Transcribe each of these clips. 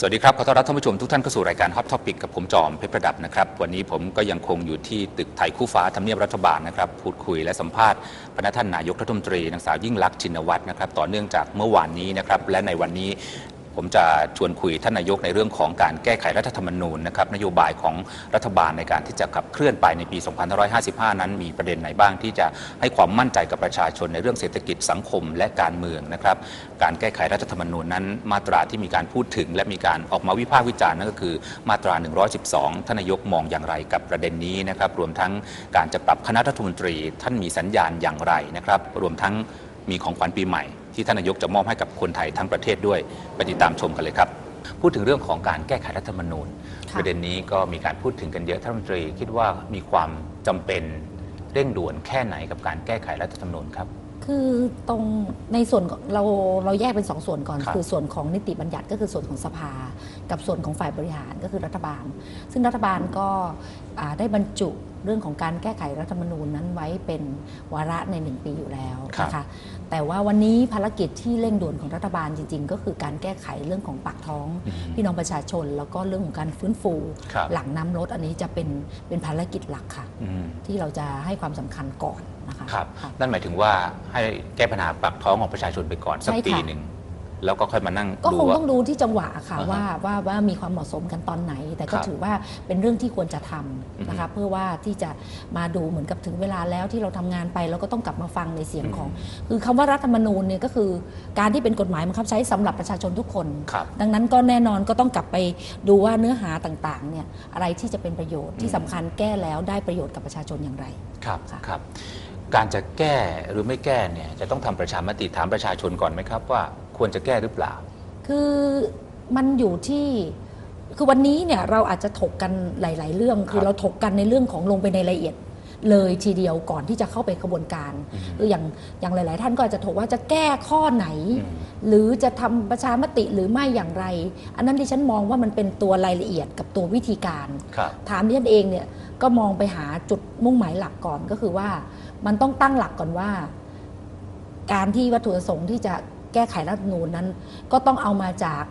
สวัสดีครับ ขอต้อนรับท่านผู้ชมทุกท่านเข้าสู่รายการ Hot Topic กับผมจอมเพชรประดับนะครับ วันนี้ผมก็ยังคงอยู่ที่ตึกไทยคู่ฟ้าทำเนียบรัฐบาลนะครับ พูดคุยและสัมภาษณ์พนักท่านนายกรัฐมนตรีนางสาวยิ่งลักษณ์ชินวัตรนะครับ ต่อเนื่องจากเมื่อวานนี้นะครับ และในวันนี้ ผมจะชวนคุยท่านนายกในเรื่องของการแก้ไขรัฐธรรมนูญนะครับนโยบายของรัฐบาลในการที่จะขับเคลื่อนไปในปี 2555 นั้น มีประเด็นไหนบ้างที่จะให้ความมั่นใจกับประชาชนในเรื่องเศรษฐกิจสังคมและการเมืองนะครับการแก้ไขรัฐธรรมนูญนั้น มาตราที่มีการพูดถึง และมีการออกมาวิพากษ์วิจารณ์นั่นก็คือมาตรา 112 ท่านนายกมองอย่างไรกับประเด็นนี้นะครับรวมทั้งการจะปรับคณะรัฐมนตรี ท่านมีสัญญาณอย่างไรนะครับรวมทั้งมีของขวัญปีใหม่ ที่ท่านนายกจะมอบให้กับคนไทยทั้งประเทศด้วยไปติดตามชมกันเลยครับ พูดถึงเรื่องของการแก้ไขรัฐธรรมนูญค่ะประเด็นนี้ก็มีการพูดถึงกันเยอะท่านรัฐมนตรี คิดว่ามีความจำเป็นเร่งด่วนแค่ไหนกับการแก้ไขรัฐธรรมนูญครับ คือตรงในส่วนของเราเราแยกเป็นสองส่วนก่อน ครับคือส่วนของนิติบัญญัติก็คือส่วนของสภา กับส่วนของฝ่ายบริหารก็คือรัฐบาล ซึ่งรัฐบาลก็อ่าได้บรรจุเรื่องของการแก้ไขรัฐธรรมนูญนั้นไว้เป็นวาระในหนึ่งปีอยู่แล้วนะคะแต่ว่าวันนี้ภารกิจที่เร่งด่วนของรัฐบาลจริง ๆ ก็คือการแก้ไขเรื่องของปากท้องอืมพี่น้องประชาชน แล้วก็เรื่องของการฟื้นฟู ครับ หลังน้ำลดอันนี้จะเป็นเป็นภารกิจหลักค่ะ อืม ที่เราจะให้ความสำคัญก่อน นะคะครับค่ะนั่นหมายถึงว่าให้แก้ปัญหาปากท้องของประชาชนไปก่อนสักใช่ค่ะ ปีหนึ่ง แล้วก็ค่อยมานั่งก็ดูคงว่า ต้องดูที่จังหวะค่ะอ่าฮะว่าว่าว่ามีความเหมาะสมกันตอนไหน แต่ก็ครับถือว่าเป็นเรื่องที่ควรจะทอือฮึำนะคะ เพื่อว่าที่จะมาดูเหมือนกับถึงเวลาแล้วที่เราทำงานไปเราก็ต้องกลับมาฟังในเสียงของ คือคำว่ารัฐธรรมนูญเนี่ยก็คือการที่เป็นกฎหมายบังคับใช้สำหรับประชาชนทุกคน ครับ ดังนั้นก็แน่นอนก็ต้องกลับไปดูว่าเนื้อหาต่างๆเนี่ยอะไรที่จะเป็นประโยชน์ที่สำคัญแก้แล้วได้ประโยชน์กับประชาชนอย่างไร ครับค่ะ ครับ การจะแก้หรือไม่แก้เนี่ยจะต้องทำประชามติถามประชาชนก่อนไหมครับ ว่าควรจะแก้หรือเปล่า คือมันอยู่ที่คือวันนี้เนี่ยเราอาจจะถกกันหลาย ๆ เรื่อง คือครับเราถกกันในเรื่องของลงไปในรายละเอียดเลยทีเดียวก่อนที่จะเข้าไปกระบวนการอืมคืออย่างอย่างหลาย ๆ ท่านก็อาจจะถกว่าจะแก้ข้อไหนอืมหรือจะทำประชามติหรือไม่อย่างไร อันนั้นที่ฉันมองว่ามันเป็นตัวรายละเอียดกับตัววิธีการครับถามดิฉันเองเนี่ยก็มองไปหาจุดมุ่งหมายหลักก่อนก็คือว่า มันต้องตั้งหลักก่อนว่า การที่วัตถุประสงค์ที่จะแก้ไขรัฐธรรมนูญนั้น ก็ต้องเอามาจาก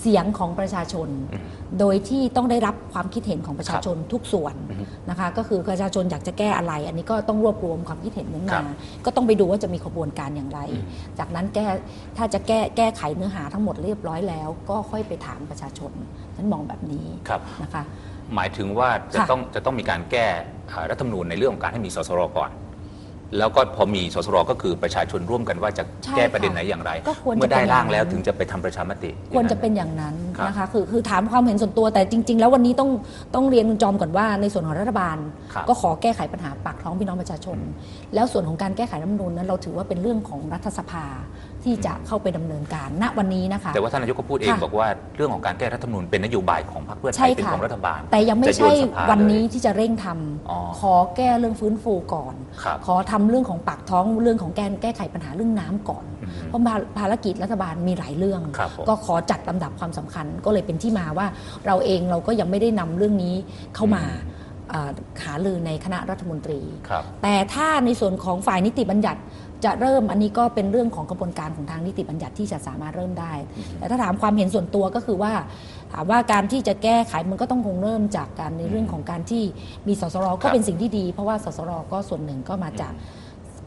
เสียงของประชาชนอืมโดยที่ต้องได้รับความคิดเห็นของประชาชนทุกส่วนอือฮึนะคะ ก็คือประชาชนอยากจะแก้อะไร อันนี้ก็ต้องรวบรวมความคิดเห็นนั้นครัมาบก็ต้องไปดูว่าจะมีขบวนการอย่างไรอืมจากนั้นแก้ถ้าจะแก้แก้ไขเนื้อหาทั้งหมดเรียบร้อยแล้ว ก็ค่อยไปถามประชาชนฉันมองแบบนี้ครับนะคะ หมายถึงว่าจะค่ะต้องจะต้องมีการแก้อ่ารัฐธรรมนูญในเรื่องของการให้มีสสรก่อน แล้วก็พอมีสสรก็คือประชาชนร่วมกันว่าจะใช่แก้ค่ะประเด็นไหนอย่างไรก็ควรจะเมื่อได้เป็นอย่างร่างแล้วนั้น ถึงจะไปทำประชามติ ควรจะอย่างเป็นอย่างนั้นครับนะคะคือคือถามความเห็นส่วนตัวแต่จริง ๆ แล้ววันนี้ต้องต้องเรียนคุณจอมก่อนว่าในส่วนของรัฐบาล ครับก็ขอแก้ไขปัญหาปากท้องพี่น้องประชาชน แล้วส่วนของการแก้ไขรัฐธรรมนูญนั้นเราถือว่าเป็นเรื่องของรัฐสภา ที่จะเข้าไปดำเนินการณวันนี้นะคะ แต่ว่าท่านนายกก็พูดเองค่ะบอกว่าเรื่องของการแก้รัฐธรรมนูญเป็นนโยบายของพรรคเพื่อไทใช่ยเป็นค่ะของรัฐบาล แต่ยังไม่จะโยใช่สภาวันนี้เลยที่จะเร่งทำอ๋อขอแก้เรื่องฟื้นฟูก่อนครับขอทำเรื่องของปากท้องเรื่องของการแก้ไขปัญหาเรื่องน้ำก่อนอืมเพราะภาภารกิจรัฐบาลมีหลายเรื่องครับผมก็ขอจัดลำดับความสำคัญก็เลยเป็นที่มาว่า เราเองเราก็ยังไม่ได้นำเรื่องนี้เข้ามาเอ่อหาลือในคณะรัฐมนตรีครับแต่ถ้าในส่วนของฝ่ายนิติบัญญัติ จะเริ่มอันนี้ก็เป็นเรื่องของกระบวนการของทางนิติบัญญัติที่จะสามารถเริ่มได้ แต่ถ้าถามความเห็นส่วนตัวก็คือว่าถามว่าการที่จะแก้ไขมันก็ต้องคงเริ่มจากการในเรื่องของการที่มีสสรครัก็บเป็นสิ่งที่ดี เพราะว่าสสรก็ส่วนหนึ่งก็มาจาก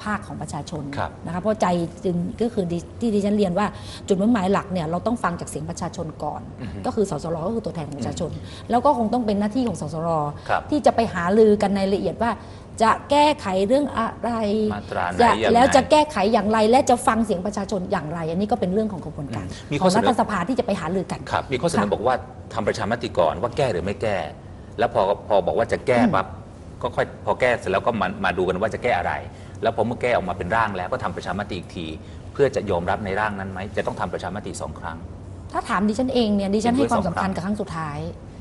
ภาคของประชาชนครับนะคะเพราะใจจึงก็คือดิที่ดิฉันเรียนว่าจุดมุ่งหมายหลักเนี่ยเราต้องฟังจากเสียงประชาชนก่อนอือฮึก็คือสสรก็คือตัวแทนของประชาชน แล้วก็คงต้องเป็นหน้าที่ของสสรครับที่จะไปหาลือกันในละเอียดว่า จะแก้ไขเรื่องอะไรมาตราไหนจะอย่างไร แล้วจะแก้ไขอย่างไรและจะฟังเสียงประชาชนอย่างไร อันนี้ก็เป็นเรื่องของกระบวนการอืมมีขข้อองเสนอ รัฐสภาที่จะไปหาลือกัน ครับ มีข้อเสนอค่ะบอกว่าทำประชามติก่อนว่าแก้หรือไม่แก้ แล้วพอพอบอกว่าจะแก้อืมปั๊บก็ค่อยพอแก้เสร็จแล้วก็มามาดูกันว่าจะแก้อะไร แล้วพอเมื่อแก้ออกมาเป็นร่างแล้วก็ทำประชามติอีกที เพื่อจะยอมรับในร่างนั้นไหมจะต้องทำประชามติสองครั้ง ถ้าถามดิฉันเองเนี่ยดิฉันเห็นด้ให้วยความสสำองครั้คัญงกับครั้งสุดท้าย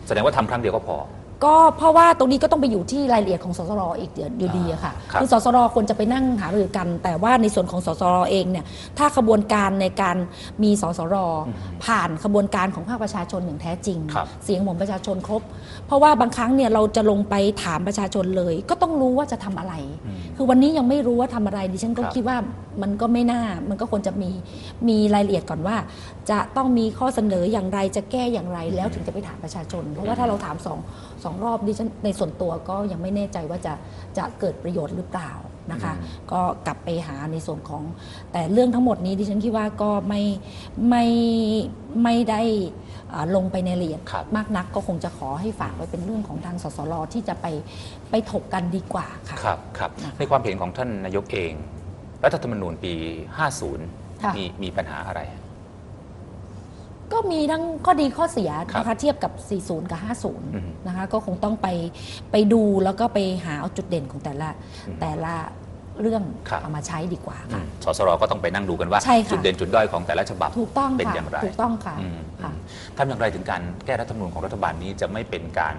แสดงว่าทำครั้งเดียวก็พอ ก็เพราะว่าตรงนี้ก็ต้องไปอยู่ที่รายละเอียดของสสรอีกเดี๋ยวอยู่ดีอะค่ะครับอสสรควรจะไปนั่งหารือกัน แต่ว่าในส่วนของสสรเองเนี่ยถ้าขบวนการในการมีสสรผ่านขบวนการของภาคประชาชนอย่างแท้จริง ครับเสียงของประชาชนครบ เพราะว่าบางครั้งเนี่ยเราจะลงไปถามประชาชนเลย ก็ต้องรู้ว่าจะทำอะไร อืม คือวันนี้ยังไม่รู้ว่าทำอะไรดิฉันก็ครับ คิดว่ามันก็ไม่น่ามันก็ควรจะมีมีรายละเอียดก่อนว่า จะต้องมีข้อเสนออย่างไรจะแก้อย่างไรแล้วถึงจะไปถามประชาชน เพราะว่าถ้าเราถามสองสองรอบดิฉันในส่วนตัวก็ยังไม่แน่ใจว่าจะจะเกิดประโยชน์หรือเปล่านะคะอืมก็กลับไปหาในส่วนของแต่เรื่องทั้งหมดนี้ดิฉันคิดว่าก็ไม่ไม่ไม่ได้อ่าลงไปในรายละเอียดครับมากนักก็คงจะขอให้ฝากไว้เป็นเรื่องของทางสสรที่จะไปไปถกกันดีกว่าค่ะครับครับนะคะในความเห็นของท่านนายกเอง รัฐธรรมนูญปีค่ะ50 มีมีปัญหาอะไร ก็มีทั้งข้อดีข้อเสียครับนะคะเทียบกับ 40 กับอืม50 นะคะก็คงต้องไปไปดูแล้วก็ไปหาเอาจุดเด่นของแต่ละอืมแต่ละเรื่องครับเอามาใช้ดีกว่าอืค่ะมสสรก็ต้องไปนั่งดูกันว่าใช่ค่ะจุดเด่นจุดด้อยของแต่ละฉบับถูกต้องเป็นค่ะอย่างไรถูกต้องค่ะอืมค่ะทำอย่างไรถึงการแก้รัฐธรรมนูญของรัฐบาลนี้จะไม่เป็นการ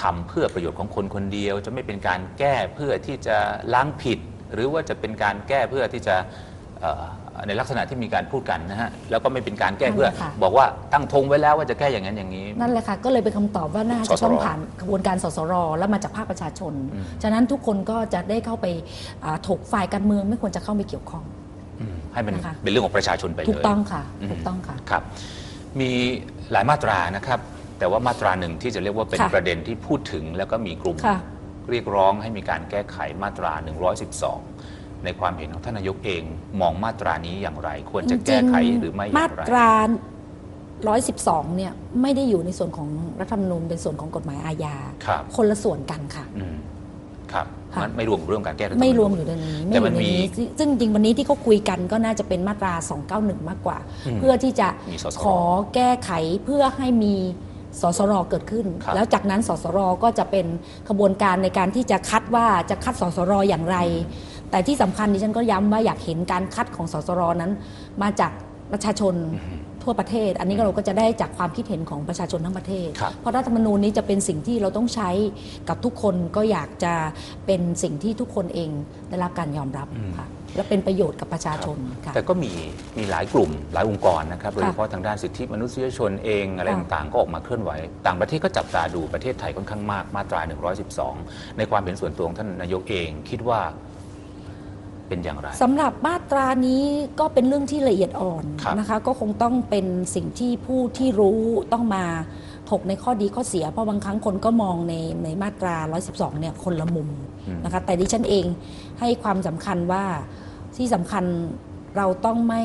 ทำเพื่อประโยชน์ของคนคนเดียว จะไม่เป็นการแก้เพื่อที่จะล้างผิด หรือว่าจะเป็นการแก้เพื่อที่จะเอ่อ ในลักษณะที่มีการพูดกันนะฮะแล้วก็ไม่เป็นการแก้เพื่อ นั่นแหละค่ะ บอกว่าตั้งธงไว้แล้วว่าจะแก้อย่างนั้นอย่างนี้ นั่นแหละค่ะ ก็เลยเป็นคำตอบว่าน่าสจะสร ต้องผ่านกระบวนการสสร แล้วมาจากภาคประชาชนอืมฉะนั้นทุกคนก็จะได้เข้าไปอ่าถกฝ่ายการเมืองไม่ควรจะเข้าไปเกี่ยวข้อง อืมให้มันนะคะ เป็นเรื่องของประชาชนไปเลย ถูกต้องค่ะ อืม ถูกต้องค่ะ ครับ มีหลายมาตรานะครับ แต่ว่ามาตราหนึ่งที่จะเรียกว่าเป็นค่ะประเด็นที่พูดถึงแล้วก็มีกลุ่ม ค่ะ เรียกร้องให้มีการแก้ไขมาตรา 112 ในความเห็นของท่านนายกเองมองมาตรานี้อย่างไร ควรจะแก้ไขหรือไม่อย่ามางไรตรา 112 เนี่ยไม่ได้อยู่ในส่วนของรัฐธรรมนูญเป็นส่วนของกฎหมายอาญาครับ คนละส่วนกันค่ะ อืมครับค่ะ มันไม่รวมเรื่องการแก้รัฐธรรมนูญ ไม่รวมอยู่ในนี้ไม่แต่อมันยู่ในมีนี้ซึ่งซึ่งจริงวันนี้ที่เขาคุยกันก็น่าจะเป็นมาตรา 291 มากกว่า อืมเพื่อที่จะมีสสรขอแก้ไขเพื่อให้มีสสรเกิดขึ้น ครับแล้วจากนั้นสสรก็จะเป็นขบวนการในการที่จะคัดว่าจะคัดสสรอย่างไร แต่ที่สำคัญดิฉันก็ย้ำว่าอยากเห็นการคัดของสสรนั้น มาจากประชาชนทั่วประเทศ อันนี้ก็เราก็จะได้จากความคิดเห็นของประชาชนทั้งประเทศครับเพราะรัฐธรรมนูญนี้จะเป็นสิ่งที่เราต้องใช้กับทุกคนก็อยากจะเป็นสิ่งที่ทุกคนเองได้รับการยอมรับอืมค่ะและเป็นประโยชน์กับประชาชนค่ะแต่ก็มีมีหลายกลุ่มหลายองค์กรนะครับโดยเฉพาะทางด้านสิทธิมนุษยชนเองอะไรค่ะต่างๆ ก็ออกมาเคลื่อนไหว ต่างประเทศก็จับตาดูประเทศไทยค่อนข้างมากมาตรา 112 ในความเห็นส่วนตัวของท่านนายกเอง คิดว่า เป็นอย่างไรสำหรับมาตรานี้ก็เป็นเรื่องที่ละเอียดอ่อนครับนะคะ ก็คงต้องเป็นสิ่งที่ผู้ที่รู้ต้องมาถกในข้อดีข้อเสีย เพราะบางครั้งคนก็มองในในมาตรา 112 เนี่ยคนละมุมอืมนะคะ แต่ดิฉันเองให้ความสำคัญว่าที่สำคัญเราต้องไม่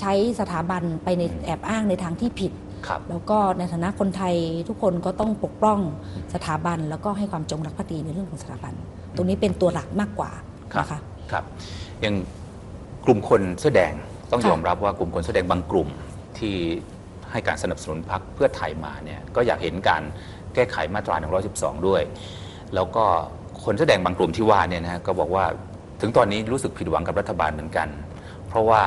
ใช้สถาบันไปในแอบอ้างในทางที่ผิดครับแล้วก็ในฐานะคนไทยทุกคนก็ต้องปกป้องสถาบัน แล้วก็ให้ความจงรักภักดีในเรื่องของสถาบัน ตรงนี้เป็นตัวหลักมากกว่าครับนะคะ ครับอย่างกลุ่มคนเสื้อแดงต้องค่ะ ยอมรับว่ากลุ่มคนเสื้อแดงบางกลุ่มที่ให้การสนับสนุนพรรคเพื่อไทยมาเนี่ยก็อยากเห็นการแก้ไขมาตรา 112 ด้วย แล้วก็คนเสื้อแดงบางกลุ่มที่ว่าเนี่ยนะฮะก็บอกว่าถึงตอนนี้รู้สึกผิดหวังกับรัฐบาลเหมือนกัน เพราะว่า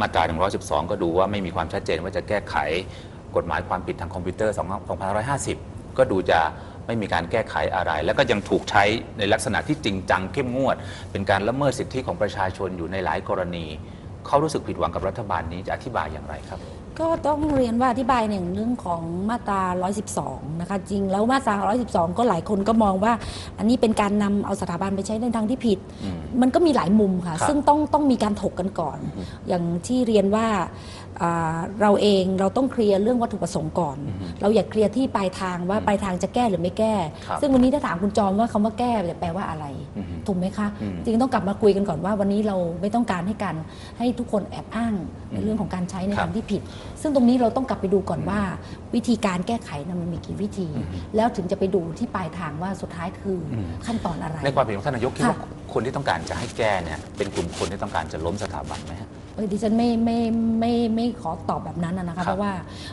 มาตรา 112 ก็ดูว่าไม่มีความชัดเจนว่าจะแก้ไขกฎหมายความผิดทางคอมพิวเตอร์ 2550 ก็ดูจะ ไม่มีการแก้ไขอะไร แล้วก็ยังถูกใช้ในลักษณะที่จริงจังเข้มงวด เป็นการละเมิดสิทธิของประชาชนอยู่ในหลายกรณีเขารู้สึกผิดหวังกับรัฐบาลนี้จะอธิบายอย่างไรครับ ก็ต้องเรียนว่าอธิบายหนึ่งเรื่องของมาตรา 112 นะคะ จริงแล้วมาตรา 112 ก็หลายคนก็มองว่า อันนี้เป็นการนำเอาสถาบันไปใช้ในทางที่ผิดอืมมันก็มีหลายมุมค่ะครับซึ่งต้องต้องมีการถกกันก่อนอืมอย่างที่เรียนว่าอ่า เราเองเราต้องเคลียร์เรื่องวัตถุประสงค์ก่อนอืมเราอย่าเคลียร์ที่ปลายทางว่าอืมปลายทางจะแก้หรือไม่แก้ครับซึ่งวันนี้ถ้าถามคุณจอมว่าคำว่าแก้จะแปลว่าอะไรอืมถูกไหมคะอืมจริงๆต้องกลับมาคุยกันก่อนว่าวันนี้เราไม่ต้องการให้การให้ทุกคนแอบอ้างในเรื่องของการใช้ในครับทางที่ผิด ซึ่งตรงนี้เราต้องกลับไปดูก่อนว่า วิธีการแก้ไขนะมันมีกี่วิธีอืมแล้วถึงจะไปดูที่ปลายทางว่าสุดท้ายคืออมขั้นตอนอะไรในความเห็นของท่านนายกคิดว่าค่ะคนที่ต้องการจะให้แก้เนี่ยเป็นกลุ่มคนที่ต้องการจะล้มสถาบันไหมฮะ เออดิฉันไม่ไม่ไม่ไม่ขอตอบแบบนั้นนะครับนะคะเพราะว่า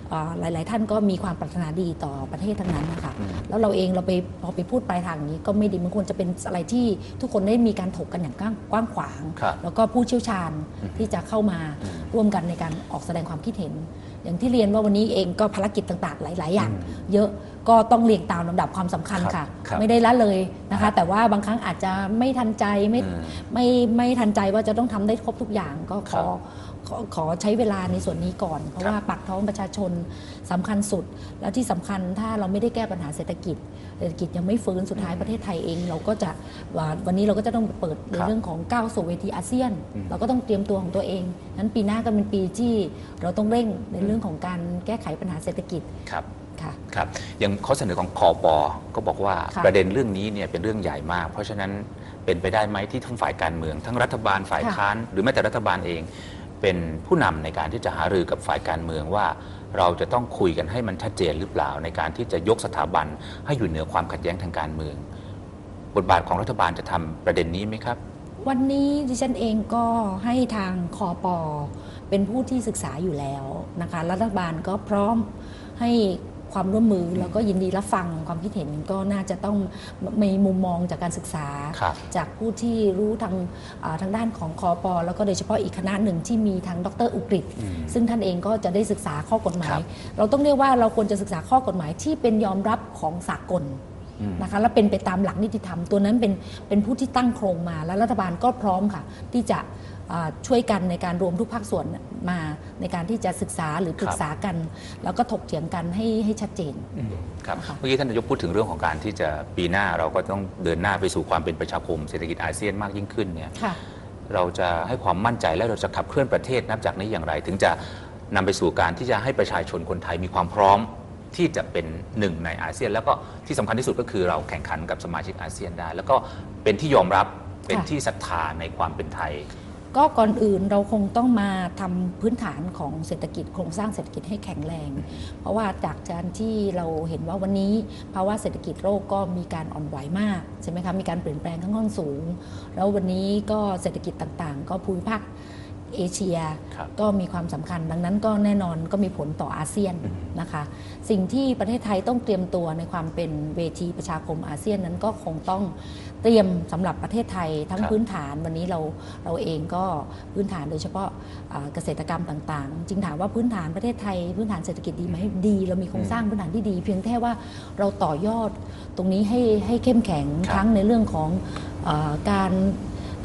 เอ่อหลาย ๆ ท่านก็มีความปรารถนาดีต่อประเทศทั้งนั้นนะคะอืมแล้วเราเองเราไปพอไปพูดปลายทางอย่างนี้ก็ไม่ดีมันควรจะเป็นอะไรที่ทุกคนได้มีการถกกันอย่างกว้างกว้างขวางครับแล้วก็ผู้เชี่ยวชาญอืมที่จะเข้ามาอืมร่วมกันในการออกแสดงความคิดเห็น อย่างที่เรียนว่าวันนี้เองก็ภารกิจต่าง ๆ หลาย ๆ อย่างอืมเยอะ ก็ต้องเรียงตามลำดับความสำคัญครับค่ะครับไม่ได้ละเลยนะครัคะบแต่ว่าบางครั้งอาจจะไม่ทันใจไม่อืมไม่ไม่ทันใจว่าจะต้องทำได้ครบทุกอย่างก็ขอครับขอขอใช้เวลาในส่วนนี้ก่อน เพราะครับว่าปากท้องประชาชนสำคัญสุด แล้วที่สำคัญถ้าเราไม่ได้แก้ปัญหาเศรษฐกิจ เศรษฐกิจยังไม่ฟื้นสุดท้ายประเทศไทยเอง เราก็จะว่าวันนี้เราก็จะต้องเปิดในครับเรื่องของก้าวสู่เวทีอาเซียนอืมเราก็ต้องเตรียมตัวของตัวเองนั้นปีหน้าก็เป็นปีที่เราต้องเร่งในเรื่องของการแก้ไขปัญหาเศรษฐกิจ ครับค่ะ ครับอย่างข้อเสนอของคอปอก็บอกว่าค่ะ ประเด็นเรื่องนี้เนี่ยเป็นเรื่องใหญ่มาก เพราะฉะนั้นเป็นไปได้ไหมที่ทั้งฝ่ายการเมือง ทั้งรัฐบาลฝ่ายค่ะค้าน หรือแม้แต่รัฐบาลเอง เป็นผู้นำในการที่จะหารือกับฝ่ายการเมืองว่า เราจะต้องคุยกันให้มันชัดเจนหรือเปล่า ในการที่จะยกสถาบันให้อยู่เหนือความขัดแย้งทางการเมือง บทบาทของรัฐบาลจะทำประเด็นนี้ไหมครับ วันนี้ดิฉันเองก็ให้ทางคอปอเป็นผู้ที่ศึกษาอยู่แล้วนะคะ รัฐบาลก็พร้อมให้ ความร่วมมือแล้วก็ยินดีรับฟังความคิดเห็นก็น่าจะต้องมีมุมมองจากการศึกษาครับจากผู้ที่รู้ทางอ่าทางด้านของคอปอแล้วก็โดยเฉพาะอีกคณะหนึ่งที่มีทางดรอุกฤษอืมซึ่งท่านเองก็จะได้ศึกษาข้อกฎหมาครัยบเราต้องเรียกว่าเราควรจะศึกษาข้อกฎหมายที่เป็นยอมรับของสากลอืมนะคะและเป็นไปตามหลักนิติธรรมตัวนั้นเป็นเป็นผู้ที่ตั้งโครงมา และรัฐบาลก็พร้อมค่ะ ที่จะอ่า ช่วยกันในการรวมทุกภาคส่วนมาในการที่จะศึกษาหรือปรึกษากัน แล้วก็ถกเถียงกันให้ให้ชัดเจนอืมครับนะคะเมื่อกี้ท่านนายกพูดถึงเรื่องของการที่จะปีหน้าเราก็ต้องเดินหน้าไปสู่ความเป็นประชาคมเศรษฐกิจอาเซียนมากยิ่งขึ้นเนี่ยค่ะเราจะให้ความมั่นใจและเราจะขับเคลื่อนประเทศนับจากนี้อย่างไร ถึงจะนำไปสู่การที่จะให้ประชาชนคนไทยมีความพร้อมที่จะเป็นหนึ่งในอาเซียน แล้วก็ที่สำคัญที่สุดก็คือเราแข่งขันกับสมาชิกอาเซียนได้ แล้วก็เป็นที่ยอมรับเป็นที่ศรัทธาในความเป็นไทย ก็ก่อนอื่นเราคงต้องมาทำพื้นฐานของเศรษฐกิจโครงสร้างเศรษฐกิจให้แข็งแรง เพราะว่าจากการที่เราเห็นว่าวันนี้ภาวะเศรษฐกิจโลกก็มีการอ่อนไหวมากใช่ไหมคะมีการเปลี่ยนแปลงค่อนข้างสูง แล้ววันนี้ก็เศรษฐกิจต่างๆ ก็ภูมิภาค เอเชียครับก็มีความสำคัญ ดังนั้นก็แน่นอนก็มีผลต่ออาเซียนอืมนะคะ สิ่งที่ประเทศไทยต้องเตรียมตัวในความเป็นเวทีประชาคมอาเซียนนั้นก็คงต้องเตรียมสำหรับประเทศไทยทั้งครับพื้นฐานวันนี้เราเราเองก็พื้นฐานโดยเฉพาะอ่าเกษตรกรรมต่างๆจึงถามว่าพื้นฐานประเทศไทย พื้นฐานเศรษฐกิจดีไหมดี เรามีโครงสร้างพื้นฐานที่ดี เพียงแค่ว่าเราต่อยอดตรงนี้ให้ให้เข้มแข็งครับทั้งในเรื่องของอาการ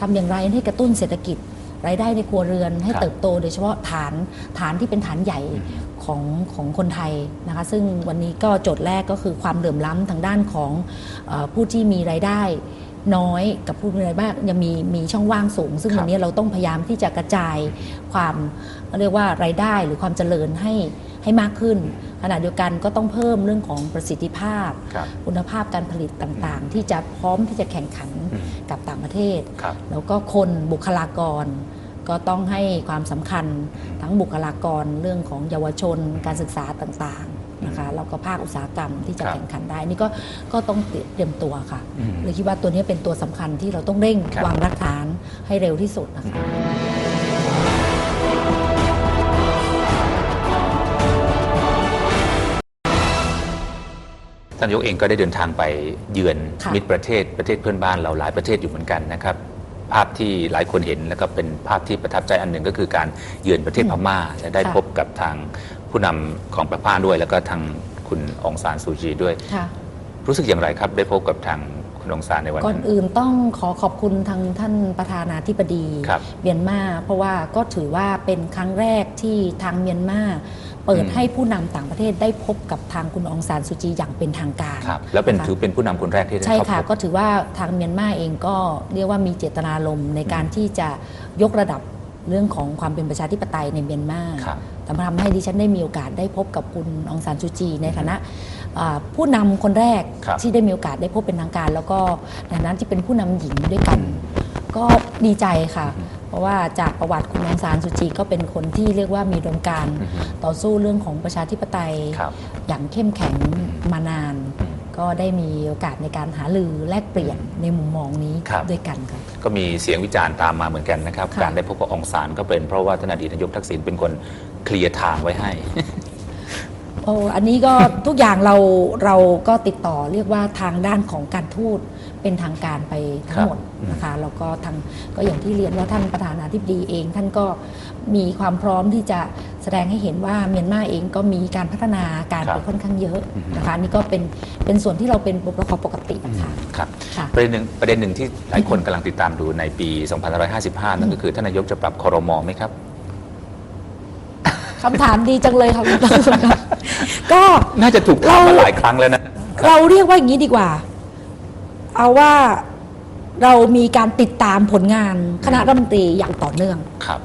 ทำอย่างไรให้กระตุ้นเศรษฐกิจ รายได้ในครัวเรือนให้ครับเติบโตโดยเฉพาะฐานฐานที่เป็นฐานใหญ่ของของคนไทยนะคะซึ่งวันนี้ก็โจทย์แรกก็คือความเหลื่อมล้ำทางด้านของเออผู้ที่มีรายได้น้อยกับผู้มีรายได้มากยังมีมีช่องว่างสูง ซึ่งครับวันนี้เราต้องพยายามที่จะกระจายความเรียกว่ารายได้หรือความเจริญให้ให้มากขึ้น ขณะเดียวกันก็ต้องเพิ่มเรื่องของประสิทธิภาพครับคุณภาพการผลิตต่างๆ ที่จะพร้อมที่จะแข่งขันอืมกับต่างประเทศครับแล้วก็คนบุคลากร ก็ต้องให้ความสำคัญทั้งบุคลากรเรื่องของเยาวชน การศึกษาต่างๆนะคะแล้วก็ภาคอุตสาหกรรมที่จะครับแข่งขันได้นี่ก็ก็ต้องเตรียมตัวค่ะอืมเลยคิดว่าตัวนี้เป็นตัวสำคัญที่เราต้องเร่งครับ วางรากฐานให้เร็วที่สุดนะคะ ท่านนายกเองก็ได้เดินทางไปเยือนค่ะ มิตรประเทศประเทศเพื่อนบ้านเราหลายประเทศอยู่เหมือนกันนะครับ ภาพที่หลายคนเห็นแล้วก็เป็นภาพที่ประทับใจอันหนึ่งก็คือการเยือนประเทศพม่าและได้ค่ะพบกับทางผู้นำของประพม่าด้วย แล้วก็ทางคุณองซานซูจีด้วยค่ะรู้สึกอย่างไรครับ ได้พบกับทางคุณองซานในวันก่อนนั้นอื่นต้องขอขอบคุณทางท่านประธานาธิบดีครับเมียนมาเพราะว่าก็ถือว่าเป็นครั้งแรกที่ทางเมียนมา เปิดอืมให้ผู้นำต่างประเทศได้พบกับทางคุณองซานซูจีอย่างเป็นทางการครับแล้วเป็นนะคะถือเป็นผู้นำคนแรกที่ได้ใช่เข้าค่ะพบก็ถือว่าทางเมียนมาเองก็เรียกว่ามีเจตนารมณ์ในการที่จะยกระดับเรื่องของความเป็นประชาธิปไตยในเมียนมาครับทำให้ดิฉันได้มีโอกาสได้พบกับคุณองซานซูจี ในฐานะอ่าผู้นำคนแรกครับที่ได้มีโอกาสได้พบเป็นทางการ แล้วก็ในฐานะที่เป็นผู้นำหญิงด้วยกัน ก็ดีใจค่ะ เพราะว่าจากประวัติคุณองซานซูจีก็เป็นคนที่เรียกว่ามีดมการณ์อือฮึต่อสู้เรื่องของประชาธิปไตยครับอย่างเข้มแข็งมานานอืมก็ได้มีโอกาสในการหารือแลกเปลี่ยนในมุมมองนี้ครับด้วยกันค่ะก็มีเสียงวิจารณ์ตามมาเหมือนกันนะครับค่ะการได้พบกับองซานก็เป็นเพราะว่าท่านอดีตนายกทักษิณเป็นคนเคลียร์ทางไว้ให้โอ้อันนี้ก็ทุกอย่างเราเราก็ติดต่อเรียกว่าทางด้านของการทูต เป็นทางการไปทั้งหมดครับนะคะแล้วก็ทางก็อย่างที่เรียนว่าท่านประธานาธิบดีเอง ท่านก็มีความพร้อมที่จะแสดงให้เห็นว่าเมียนมาเองก็มีการพัฒนาการครับไปค่อนข้างเยอะอือฮึนะคะอันนี่ก็เป็นเป็นส่วนที่เราเป็นประกอบปกติค่ะครับค่ะประเด็นหนึ่งประเด็นหนึ่งที่หลายคนกำลังติดตามดูในปี 2555 นั่นก็คือท่านนายกจะปรับคอรมอไหมครับคำถามดีจังเลยค่ะคุณต้นครับก็น่าจะถูกถามมาเราหลายครั้งแล้วนะเราเรียกว่าอย่างนี้ดีกว่า เอาว่าเรามีการติดตามผลงานคณะรัฐมนตรีอย่างต่อเนื่องครับ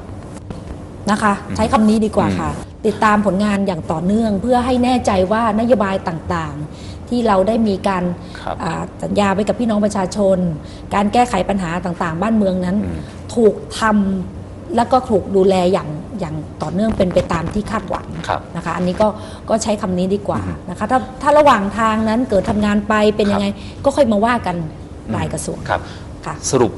นะคะ ใช้คำนี้ดีกว่าค่ะ ติดตามผลงานอย่างต่อเนื่อง เพื่อให้แน่ใจว่านโยบายต่างๆ ที่เราได้มีการครับอ่าสัญญาไว้กับพี่น้องประชาชน การแก้ไขปัญหาต่างๆ บ้านเมืองนั้น อืม ถูกทำ แล้วก็ถูกดูแลอย่างอย่างต่อเนื่องเป็นไปตามที่คาดหวังครับนะคะอันนี้ก็ก็ใช้คำนี้ดีกว่านะคะถ้าถ้าระหว่างทางนั้นเกิดทำงานไปเป็นยังไงก็ค่อยมาว่ากันรายกระทรวงครับ ค่ะ สรุป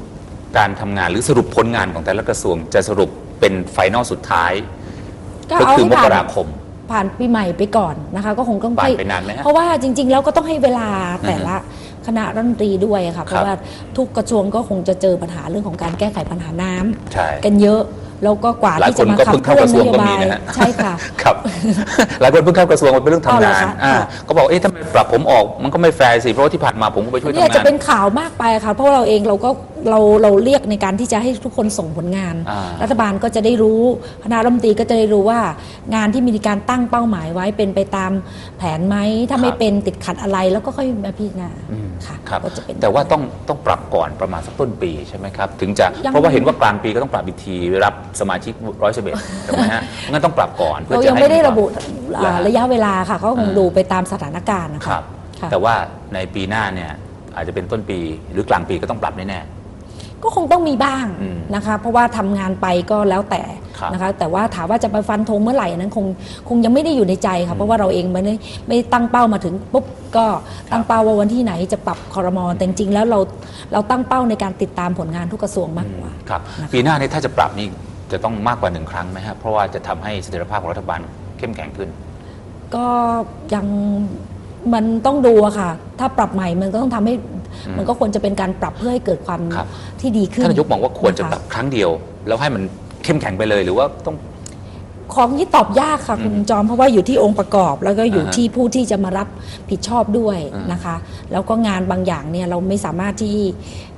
การทำงานหรือสรุปผลงานของแต่ละกระทรวง จะสรุปเป็นไฟนอลสุดท้าย ก็ก็เอาคือให้มผ่ากนราคม ผ่านปีใหม่ไปก่อนนะคะ ก็คงต้องผ่านให้ไปนานไหมฮะเพราะว่าจริง ๆ แล้วก็ต้องให้เวลาแต่ละ คณะรัฐมนตรีด้วยอะค่ะเพราะว่าทุกกระทรวงก็คงจะเจอปัญหาเรื่องของการแก้ไขปัญหาน้ำใช่กันเยอะแล้วก็กว่าหลายที่คจะนมาก็ขับเพิ่งเคเข้าลื่อกนระทรนวงโยก็บามียนะฮะ ใช่ค่ะ ครับ หลายคนเพิ่งเข้ากระทรวงมันเป็นเรื่องทำเอาเหรงาอนคะ อ่าค่ะก็บอกเอ๊ะทำไมปรับผมออกมันก็ไม่แฟร์สิเพราะว่าที่ผ่านมาผมก็ไปช่วยเนี่ยทำจะงาน เป็นข่าวมากไปค่ะ เพราะว่าเราเองเราก็เราเราเรียกในการที่จะให้ทุกคนส่งผลงาน อ่ารัฐบาลก็จะได้รู้คณะรัฐมนตรีก็จะได้รู้ว่างานที่มีการตั้งเป้าหมายไว้เป็นไปตามแผนไหมถ้าไม่เป็นติดขัดอะไรแล้วก็ค่อยมาพิจารณาอืม ค่ะครับก็จะเป็น แต่ว่าต้องต้องปรับก่อนประมาณสักต้นปีใช่ไหมครับ ถึงจะยัง เพราะว่าเห็นว่ากลางปีก็ต้องปรับอีกที รับ สมาชิกร้อยสิบเอ็ดถูกไหมฮะงั้นต้องปรับก่อนเพื่อเราจะยังให้ไม่ได้ควาระบุอ่าเหอฮระยะเวลาค่ะเขาคงอ่าดูไปตามสถานการณ์นะคคะรับ ค่ะแต่ว่าในปีหน้าเนี่ยอาจจะเป็นต้นปีหรือกลางปีก็ต้องปรับแน่ ก็คงต้องมีบ้างอืมนะคะ เพราะว่าทำงานไปก็แล้วแต่ครับนะคะ แต่ว่าถามว่าจะไปฟันธงเมื่อไหร่นั้นคงคงยังไม่ได้อยู่ในใจค่ะเพราะว่าเราเองไม่ได้ไม่ตั้งเป้ามาถึงปุ๊บก็ตั้งเป้าว่าวันที่ไหนจะปรับคอรมอแต่จริงๆแล้วเราเราตั้งเป้าในการติดตามผลงานทุกกระทรวงๆมากกว่าครับนะคะปีหน้านี่ถ้าจะปรับนี่ จะต้องมากกว่าหนึ่งครั้งไหมฮะเพราะว่าจะทำให้เสถียรภาพของรัฐบาลเข้มแข็งขึ้น ก็ยังมันต้องดูอะค่ะ ถ้าปรับใหม่มันก็ต้องทำให้อืมมันก็ควรจะเป็นการปรับเพื่อให้เกิดความครับ ที่ดีขึ้นท่านนายกมองว่าควรจะนคปรับครั้งเดียว แล้วให้มันเข้มแข็งไปเลยหรือว่าต้อง ของที่ตอบยากค่ะคุณจอมเพราะว่าอยู่ที่องค์ประกอบ แล้วก็อยู่อ่าฮะที่ผู้ที่จะมารับผิดชอบด้วยอ่านนะคะ แล้วก็งานบางอย่างเนี่ยเราไม่สามารถที่เอ่อ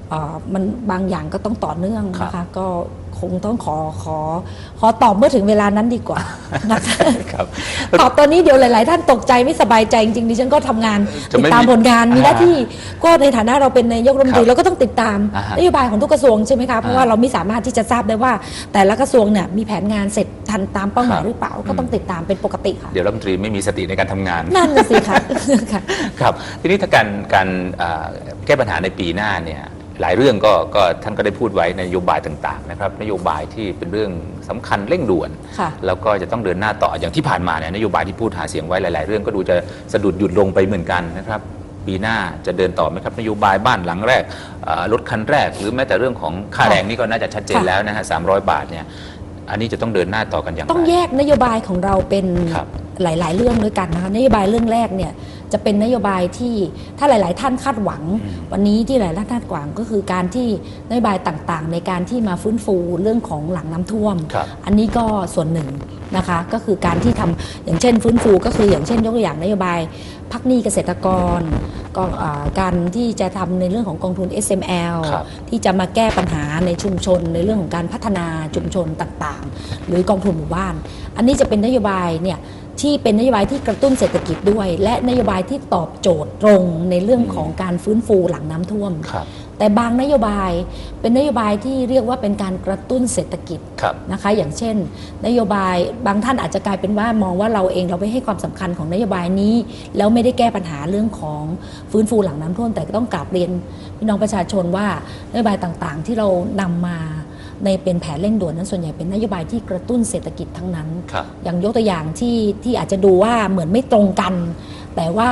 มันบางอย่างก็ต้องต่อเนื่องนะคะ ก็คงต้องขอขอ ขอตอบเมื่อถึงเวลานั้นดีกว่านะคะครับตอบตอนนี้เดี๋ยวหลาย ๆ ท่านตกใจไม่สบายใจจริงๆดิฉันก็ทำงานจะติดไม่ตามมีผลงานมีหน้าอ่าที่ก็ในฐานะเราเป็นนายกรัฐมนตรีครับเราก็ต้องติดตามอ่าฮะนโยบายของทุกกระทรวงใช่ไหมคะเพราะว่าอ่าเราไม่สามารถที่จะทราบได้ว่า แต่ละกระทรวงเนี่ยมีแผนงานเสร็จทันตามเป้าหมายครับหรือเปล่าก็ต้องติดตามเป็นปกติค่ะเดี๋ยวรัฐมนตรีไม่มีสติในการทำงานนั่นน่ะสิคะค่ะครับทีนี้ถ้าการการอ่าแก้ปัญหาในปีหน้าเนี่ย หลายเรื่องก็ก็ท่านก็ได้พูดไว้ในนโยบายต่างๆนะครับนโยบายที่เป็นเรื่องสำคัญเร่งด่วน ค่ะแล้วก็จะต้องเดินหน้าต่ออย่างที่ผ่านมาเนี่ยนโยบายที่พูดหาเสียงไว้หลาย ๆ เรื่องก็ดูจะสะดุดหยุดลงไปเหมือนกันนะครับ ปีหน้าจะเดินต่อไหมครับนโยบายบ้านหลังแรกอ่ารถคันแรก หรือแม้แต่เรื่องของค่าแรงนี่ก็น่าจะชัดเจนค่ะ แล้วนะฮะสามบาทเนี่ยอันนี้จะต้องเดินหน้าต่อกันอย่างไร ต้องแยกนโยบายของเราเป็นครับ หลาย ๆ เรื่องด้วยกันนะคะนโยบายเรื่องแรกเนี่ยจะเป็นนโยบายที่ถ้าหลาย ๆ ท่านคาดหวังอืมวันนี้ที่หลายๆท่านคาดหวังก็คือการที่นโยบายต่าง ๆ ในการที่มาฟื้นฟูเรื่องของหลังน้ำท่วมครับอันนี้ก็ส่วนหนึ่งนะคะก็คือการที่ทำอย่างเช่น ฟื้นฟูก็คืออย่างเช่นยกตัวอย่างนโยบายพักหนี้เกษตรกรก็อ่าการที่จะทำในเรื่องของกองทุน SML ครับที่จะมาแก้ปัญหาในชุมชน ในเรื่องของการพัฒนาชุมชนต่าง ๆ หรือกองทุนหมู่บ้าน อันนี้จะเป็นนโยบายเนี่ย ที่เป็นนโยบายที่กระตุ้นเศรษฐกิจด้วย และนโยบายที่ตอบโจทย์ตรงในเรื่องของการฟื้นฟูหลังน้ำท่วมครับแต่บางนโยบายเป็นนโยบายที่เรียกว่าเป็นการกระตุ้นเศรษฐกิจครับนะคะ อย่างเช่น นโยบายบางท่านอาจจะกลายเป็นว่ามองว่าเราเองเราไม่ให้ความสำคัญของนโยบายนี้ แล้วไม่ได้แก้ปัญหาเรื่องของฟื้นฟูหลังน้ำท่วม แต่ก็ต้องกราบเรียนพี่น้องประชาชนว่านโยบายต่างๆ ที่เรานำมา ในเป็นแผนเร่งด่วนนั้นส่วนใหญ่เป็นนโยบายที่กระตุ้นเศรษฐกิจทั้งนั้นครับอย่างยกตัวอย่างที่ที่อาจจะดูว่าเหมือนไม่ตรงกัน แต่ว่า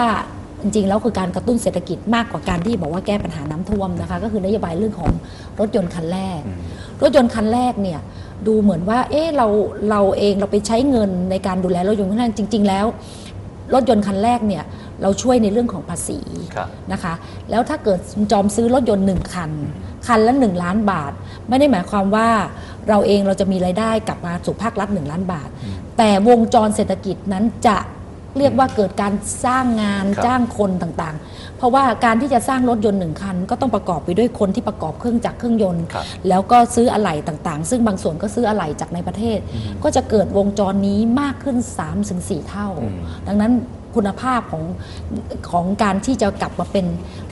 จริงๆแล้วคือการกระตุ้นเศรษฐกิจมากกว่าการที่บอกว่าแก้ปัญหาน้ำท่วมนะคะก็คือนโยบายเรื่องของรถยนต์คันแรกอืมรถยนต์คันแรกเนี่ยดูเหมือนว่าเอ๊ะเราเราเองเราไปใช้เงินในการดูแลรถยนต์คันแรกจริง ๆ แล้ว รถยนต์คันแรกเนี่ยเราช่วยในเรื่องของภาษีครับนะคะแล้วถ้าเกิดจอมซื้อรถยนต์หนึ่งคัน คันละ 1 ล้านบาท ไม่ได้หมายความว่าเราเองเราจะมีรายได้กลับมาสู่ภาครัฐ 1 ล้านบาท แต่วงจรเศรษฐกิจนั้นจะเรียกว่าเกิดการสร้างงานครับจ้างคนต่างๆ เพราะว่าการที่จะสร้างรถยนต์หนึ่งคัน ก็ต้องประกอบไปด้วยคนที่ประกอบเครื่องจักรเครื่องยนต์ครับแล้วก็ซื้ออะไหล่ต่างๆ ซึ่งบางส่วนก็ซื้ออะไหล่จากในประเทศ ก็จะเกิดวงจรนี้มากขึ้น 3-4 เท่าอืมดังนั้น คุณภาพของของการที่จะกลับมาเป็น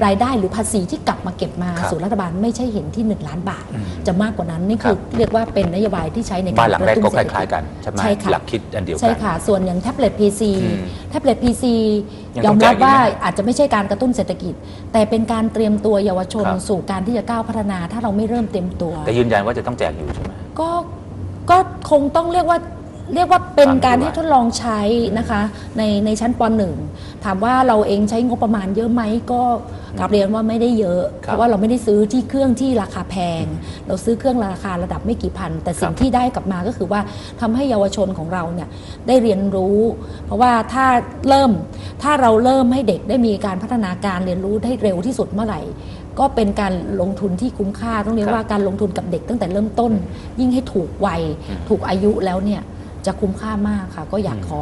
รายได้หรือภาษีที่กลับมาเก็บมาครับสู่รัฐบาลไม่ใช่เห็นที่ 1 ล้านบาทอืมจะมากกว่านั้นนี่ครับคือเรียกว่าเป็นนโยบายที่ใช้ในกาบ้านรหลังกแรระกตุ้นก็คเศรษฐล้ายกิจๆกันใช่ไหมใช่ค่ะหลักคิดอันเดียวกัใช่ค่ะ ส่วนอย่างแท็บเล็ต PC อืมแท็บเล็ต PC ยังยต้อองมแจกรับอีกว่าไหมอาจจะไม่ใช่การกระตุ้นเศรษฐกิจ แต่เป็นการเตรียมตัวเยาวชนครับสู่การที่จะก้าวพัฒนา ถ้าเราไม่เริ่มเตรียมตัว แต่ยืนยันว่าจะต้องแจกอยู่ใช่ไหมก็ก็คงต้องเรียกว่า เรียกว่าเป็นตามนโยบายการให้ทดลองใช้นะคะในในชั้นปหนึ่งถามว่าเราเองใช้งบประมาณเยอะไหมก็กลับเรียนว่าไม่ได้เยอะครับเพราะว่าเราไม่ได้ซื้อที่เครื่องที่ราคาแพง เราซื้อเครื่องราคาระดับไม่กี่พัน แต่สิ่คงรับที่ได้กลับมาก็คือว่าทำให้เยาวชนของเราเนี่ยได้เรียนรู้ เพราะว่าถ้าเริ่มถ้าเราเริ่มให้เด็กได้มีการพัฒนาการเรียนรู้ได้เร็วที่สุดเมื่อไหร่ก็เป็นการลงทุนที่คุ้มค่าต้องเรียคกรับว่าการลงทุนกับเด็กตั้งแต่เริ่มต้น ยิ่งให้ถูกวัยอืมถูกอายุแล้วเนี่ย จะคุ้มค่ามากค่ะ ก็อยากอืมขอ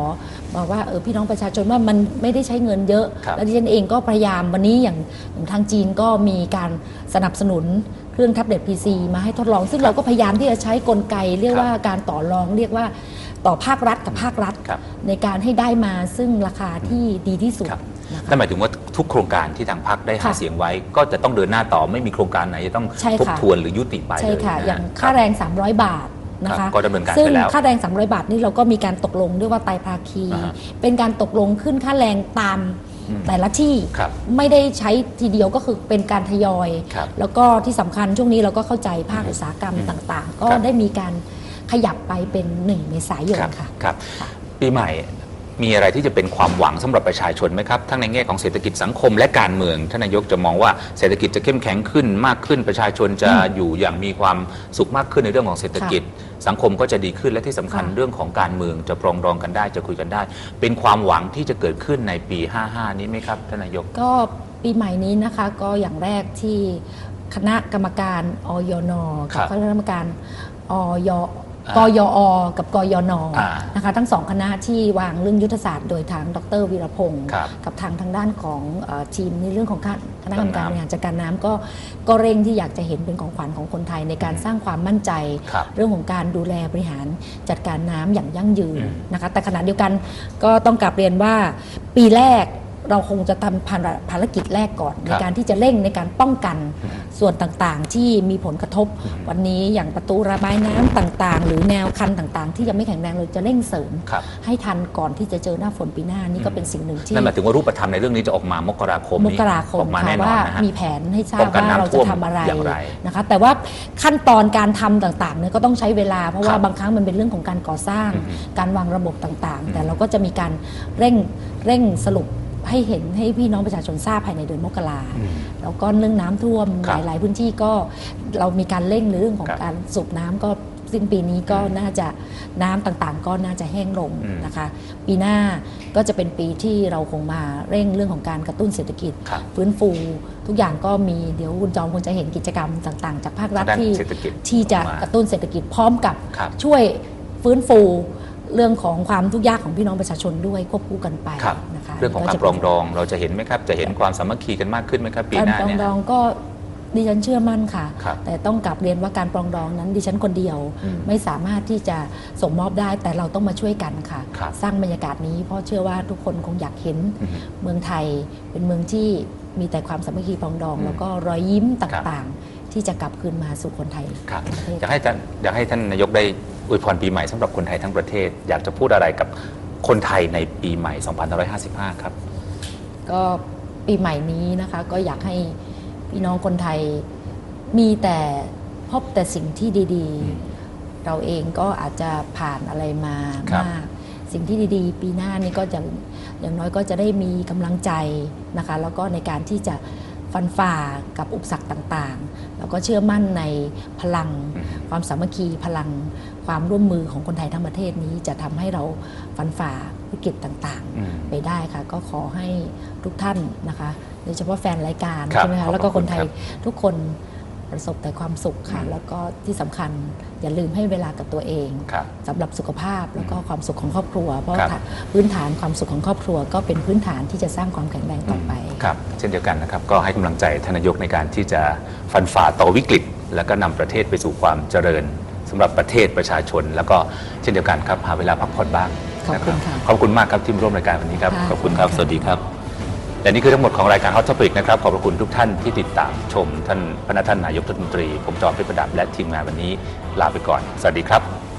บอกว่าเออพี่น้องประชาชนว่ามันไม่ได้ใช้เงินเยอะครับแล้วดิฉันเองก็พยายามวันนี้อย่างอย่างทางจีนก็มีการสนับสนุนเครื่องแท็บเล็ต PC มาให้ทดลอง ซึ่งเราก็พยายามที่จะใช้กลไก เรียกครับว่าการต่อรองเรียกว่าต่อภาครัฐกับภาครัฐครับในการให้ได้มาซึ่งราคาที่ดีที่สุดครับนะคะนั่นหมายถึงว่าทุกโครงการที่ทางพรรคได้หาค่ะเสียงไว้ ก็จะต้องเดินหน้าต่อไม่มีโครงการไหนจะต้องใช่ทบค่ะทวนหรือยุติไปใช่เลยค่ะนฮอย่างค่าแรง 300 บาท นะครัคะบก็ดำเนินการซึ่งไปแล้วค่าแรง 300 บาทนี่เราก็มีการตกลงด้วยว่าไตรภาคีอ่าฮะเป็นการตกลงขึ้นค่าแรงตามอืมแต่ละที่ครับไม่ได้ใช้ทีเดียวก็คือเป็นการทยอยครับแล้วก็ที่สำคัญช่วงนี้เราก็เข้าใจภาคอุตสาหกรรมอืมต่าง ๆ ก็ครับได้มีการขยับไปเป็น 1 เมษายนครับค่ะครับปีใหม่ มีอะไรที่จะเป็นความหวังสำหรับประชาชนไหมครับ ทั้งในแง่ของเศรษฐกิจสังคมและการเมืองท่านนายกจะมองว่าเศรษฐกิจจะเข้มแข็งขึ้นมากขึ้นประชาชนจะอืมอยู่อย่างมีความสุขมากขึ้นในเรื่องของเศรษฐกิจ สังคมก็จะดีขึ้นและที่สำคัญค่ะเรื่องของการเมืองจะปรองดองกันได้จะคุยกันได้ เป็นความหวังที่จะเกิดขึ้นในปี 55 นี้ไหมครับท่านนายกก็ปีใหม่นี้นะคะก็อย่างแรกที่คณะกรรมการอยนครักับคณะกรรมการอยอ่า กยอกับกยนอ่านะคะทั้งสองคณะที่วางเรื่องยุทธศาสตร์โดยทางดรวีรพงศ์ครับกับทางทางด้านของเอ่อทีมในเรื่องของคณะกรรมการน้ำบริหารจัดการน้ำก็ก็เร่งที่อยากจะเห็นเป็นของขวัญของคนไทยในการสร้างความมั่นใจครับเรื่องของการดูแลบริหารจัดการน้ำอย่างยั่งยืนอืมนะคะแต่ขณะเดียวกันก็ต้องกลับเรียนว่าปีแรก เราคงจะทำภารภารกิจแรกก่อน ในการที่จะเร่งในการป้องกันส่วนต่างๆ ที่มีผลกระทบ วันนี้อย่างประตูระบายน้ำต่างๆ หรือแนวคันต่างๆ ที่ยังไม่แข็งแรงเราจะเร่งเสริมครับให้ทันก่อนที่จะเจอหน้าฝนปีหน้านี่ก็เป็นสิ่งหนึ่งที่นั่นหมายถึงว่ารูปธรรมในเรื่องนี้จะออกมามกราคมมนี้กราคอมอกมาค่ะแน่นอนว่านะฮะมีแผนให้ทราป้บองกันว่าน้ำเราท่จะวมทำอะไรอย่างไรนะคะแต่ว่าขั้นตอนการทำต่างๆเนี่ยก็ต้องใช้เวลาเพราะว่าครับบางครั้งมันเป็นเรื่องของการก่อสร้างอืมการวางระบบต่างๆ แต่เราก็จะมีการเร่งเร่งสรุป ให้เห็นให้พี่น้องประชาชนทราบภายในเดือนมกราอืมแล้วก็เรื่องน้ำท่วมครัหบลาย ๆ พื้นที่ก็เรามีการเร่งในเรื่องของครับการสูบน้ำก็สิ้นปีนี้ก็น่าจะน้ำต่างๆ ก็น่าจะแห้งลงอืมนะคะ ปีหน้าก็จะเป็นปีที่เราคงมาเร่งเรื่องของการกระตุ้นเศรษฐกิจครับฟื้นฟู ทุกอย่างก็มีเดี๋ยวคุณจอมคงจะเห็นกิจกรรมต่าง ๆ จากภาครัฐด้านที่เศรษฐกิจที่จะออกมากระตุ้นเศรษฐกิจพร้อมกับครับช่วยฟื้นฟู เรื่องของความทุกข์ยากของพี่น้องประชาชนด้วยควบคู่กันไปครับ นะคะเรื่องของการก็จะปรองดองเราจะเห็นไหมครับ จะเห็นความสามัคคีกันมากขึ้นไหมครับปีการหน้าปรองเนี่ย ดองก็ดิฉันเชื่อมั่นค่ะ ครับแต่ต้องกลับเรียนว่าการปรองดองนั้น ดิฉันคนเดียวอืมไม่สามารถที่จะส่งมอบได้แต่เราต้องมาช่วยกันค่ะ ครับ สร้างบรรยากาศนี้เพราะเชื่อว่าทุกคนคงอยากเห็น อืม เมืองไทยเป็นเมืองที่มีแต่ความสามัคคีปรองดอง อืมแล้วก็รอยยิ้มตครับ่างๆ ที่จะกลับคืนมาสู่คนไทยครับประเทศ อยากให้ท่านอยากให้ท่านนายกได้อวยพรปีใหม่สำหรับคนไทยทั้งประเทศ อยากจะพูดอะไรกับคนไทยในปีใหม่2555 ครับ ก็ปีใหม่นี้นะคะก็อยากให้พี่น้องคนไทยมีแต่พบแต่สิ่งที่ดีอืมๆเราเองก็อาจจะผ่านอะไรมาครับ มาก สิ่งที่ดีๆ ปีหน้านี่ก็จะอย่างน้อยก็จะได้มีกำลังใจนะคะ แล้วก็ในการที่จะ ฟันฝ่ากับอุปสรรคต่างๆ แล้วก็เชื่อมั่นในพลังอืมความสามัคคีพลังความร่วมมือของคนไทยทั้งประเทศนี้จะทำให้เราฟันฝ่าวิกฤตต่างๆอืมไปได้ค่ะ ก็ขอให้ทุกท่านนะคะโดยเฉพาะแฟนรายการครับใช่ไหมขอบพระคะแล้วก็คนไทยคุณทุกคน ประสบแต่ความสุขค่ะ แล้วก็ที่สำคัญอย่าลืมให้เวลากับตัวเองครับสำหรับสุขภาพแล้วก็ความสุขของครอบครัว เพราะครับว่าพื้นฐานความสุขของครอบครัว ก็เป็นพื้นฐานที่จะสร้างความแข็งแรงต่อไปครับเช่นเดียวกันนะครับก็ให้กำลังใจท่านนายกในการที่จะฟันฝ่าต่อวิกฤต แล้วก็นำประเทศไปสู่ความเจริญสำหรับประเทศประชาชน แล้วก็เช่นเดียวกันครับหาเวลาพักผ่อนบ้างขอบคุณนค่ะขอบคุณมากครับที่มาร่วมรายการวันนี้ครับค่ะขอบคุณครับขอบคุณค่ะสวัสดีครับ และนี่คือทั้งหมดของรายการ Hot Topic นะครับ ขอบพระคุณทุกท่านที่ติดตามชมท่านพระท่านนายกรัฐมนตรี ผมจอมเพชรประดับและทีมงานวันนี้ลาไปก่อน สวัสดีครับ